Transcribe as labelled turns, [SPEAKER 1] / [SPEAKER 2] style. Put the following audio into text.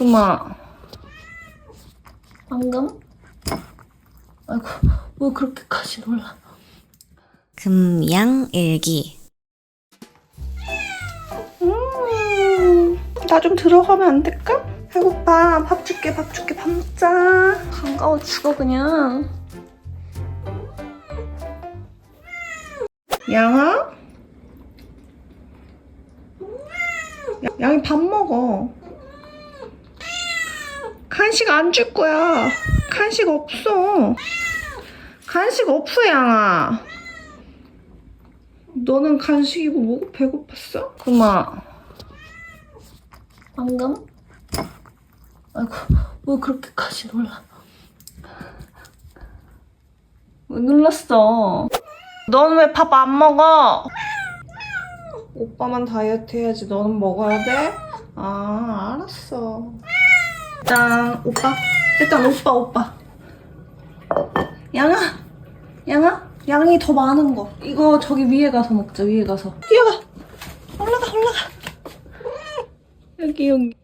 [SPEAKER 1] 그마. 방금? 아이고, 왜 그렇게까지 놀라?
[SPEAKER 2] 금양일기
[SPEAKER 1] 음, 나좀 들어가면 안 될까? 배고파. 밥 줄게, 밥 줄게, 밥 먹자. 반가워 죽어, 그냥. 양아? 야- 양이 밥 먹어. 간식 안 줄 거야. 간식 없어. 간식 없어, 양아. 너는 간식이고 뭐고 배고팠어? 그마. 방금? 아이고, 왜 그렇게까지 놀라? 왜 놀랐어? 넌 왜 밥 안 먹어? 오빠만 다이어트 해야지. 너는 먹어야 돼? 아, 알았어. 일단, 오빠. 일단, 오빠, 오빠. 양아! 양아? 양이 더 많은 거. 이거 저기 위에 가서 먹자, 위에 가서. 뛰어가! 올라가, 올라가! 여기, 여기.